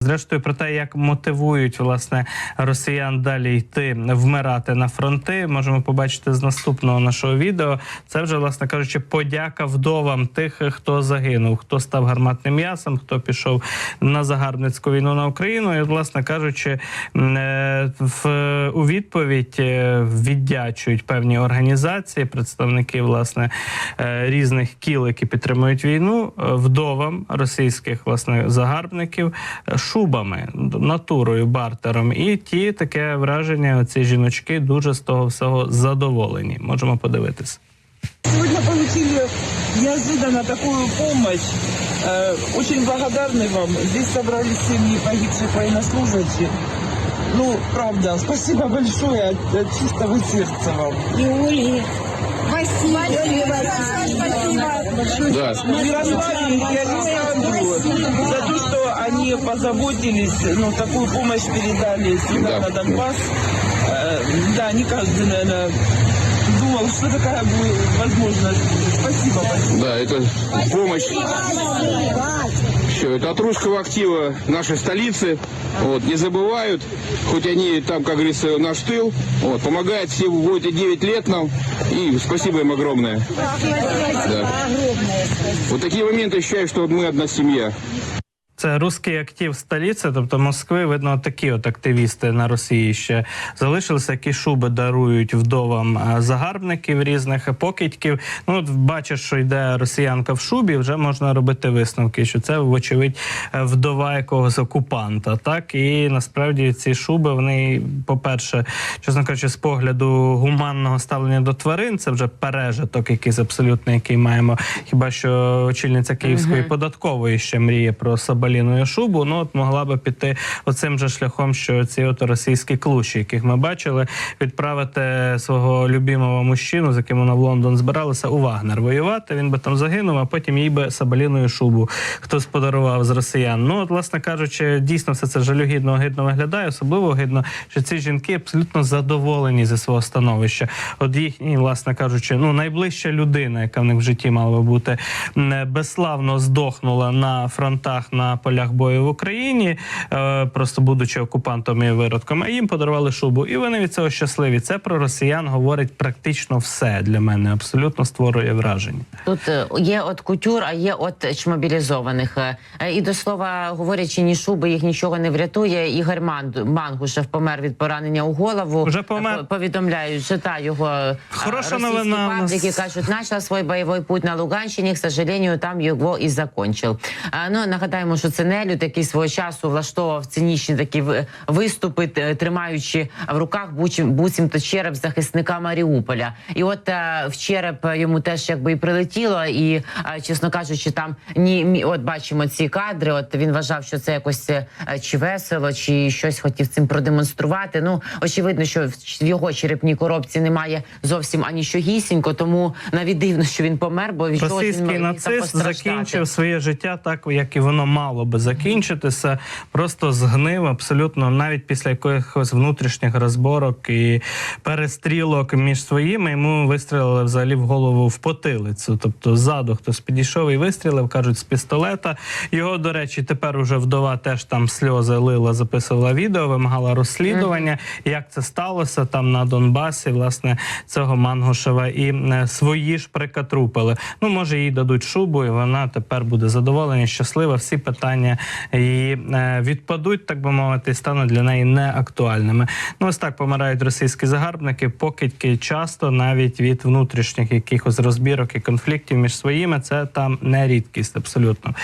Зрештою, про те, як мотивують власне росіян далі йти вмирати на фронти, можемо побачити з наступного нашого відео. Це вже, власне кажучи, подяка вдовам тих, хто загинув, хто став гарматним м'ясом, хто пішов на загарбницьку війну на Україну. І, власне кажучи, е, в у відповідь е, віддячують певні організації, представники власне е, різних кіл, які підтримують війну, вдовам російських власне загарбників шубами, натурою, бартером. І ті таке враження, ці жіночки дуже з того всього задоволені. Можемо подивитися. Сегодня получили неожиданно такую помощь. Э, Очень благодарны вам. Здесь собрались семьи погибших военнослужащих. Ну, правда, спасибо большое от, от чистого сердца вам. И Ольге. Спасибо. Да. Ярославе и Александру за то, позаботились, ну, такую помощь передали сюда, Да. на Донбасс. Э, Да, не каждый, наверное, думал, что такая будет возможность. Спасибо большое. Да, это помощь. Все, это от русского актива нашей столицы. Вот, не забывают, хоть они там, как говорится, наш тыл. Вот, помогает все в эти 9 лет нам. И спасибо им огромное. Да. Вот такие моменты ощущаю, что вот мы одна семья. Це русський актив столиці, тобто Москви, видно, такі от активісти на Росії ще залишилися, які шуби дарують вдовам загарбників різних покидьків. Ну от бачиш, що йде росіянка в шубі, вже можна робити висновки, що це, вочевидь, е, вдова якогось окупанта. Так і насправді ці шуби, вони, по-перше, чесно кажучи, з погляду гуманного ставлення до тварин, це вже пережиток, якийсь абсолютно, який маємо. Хіба що очільниця Київської податкової ще мріє про соболіну шубу. Ну от могла би піти оцим же шляхом, що ці от російські клуші, яких ми бачили, відправити свого любимого мужчину, з яким вона в Лондон збиралася, у Вагнер воювати. Він би там загинув, а потім їй би соболіною шубу хтось подарував з росіян. Ну от, власне кажучи, дійсно все це жалюгідно огидно виглядає. Особливо огидно, що ці жінки абсолютно задоволені зі свого становища. От їхні, власне кажучи, ну найближча людина, яка в них в житті мала би бути м, безславно здохнула на фронтах на полях бою в Україні, е, просто будучи окупантом і виродком. А їм подарували шубу, і вони від цього щасливі. Це про росіян говорить практично все для мене. Абсолютно створює враження. Тут е, є от кутюр, а є от чмобілізованих. Е, І до слова, говорячи, ні шуби їх нічого не врятує. Ігор Ман- Мангушев помер від поранення у голову. Вже помер? Повідомляють, жита його е, Хороша новина пабліки кажуть, начав свій бойовий путь на Луганщині. К сожалению, там його і закончив. Ну нагадаємо, що це Нелюд, який свого часу влаштовував цинічні такі ви- виступи, тримаючи в руках буцім- буцімто череп захисника Маріуполя. І от е, в череп йому теж якби і прилетіло. І е, чесно кажучи, там ні от бачимо ці кадри. От він вважав, що це якось е, чи весело, чи щось хотів цим продемонструвати. Ну очевидно, що в його черепній коробці немає зовсім анічогісінько, тому навіть дивно, що він помер, бо від чогось він нацист постраждати. закінчив своє життя так, як і воно мало би закінчитися. Просто згнив абсолютно навіть після якихось внутрішніх розборок і перестрілок між своїми. Йому вистрілили взагалі в голову в потилицю. Тобто ззаду хтось підійшов і вистрілив, кажуть, з пістолета. Його, до речі, тепер уже вдова теж там сльози лила, записувала відео, вимагала розслідування. Як це сталося там на Донбасі, власне, цього Мангушева, і е, свої ж прикатрупили. Ну, може, їй дадуть шубу, і вона тепер буде задоволена, щаслива. Всі питання її і відпадуть, так би мовити, і стануть для неї неактуальними. Ну, ось так помирають російські загарбники, покидьки часто навіть від внутрішніх якихось розбірок і конфліктів між своїми. Це там не рідкість, абсолютно.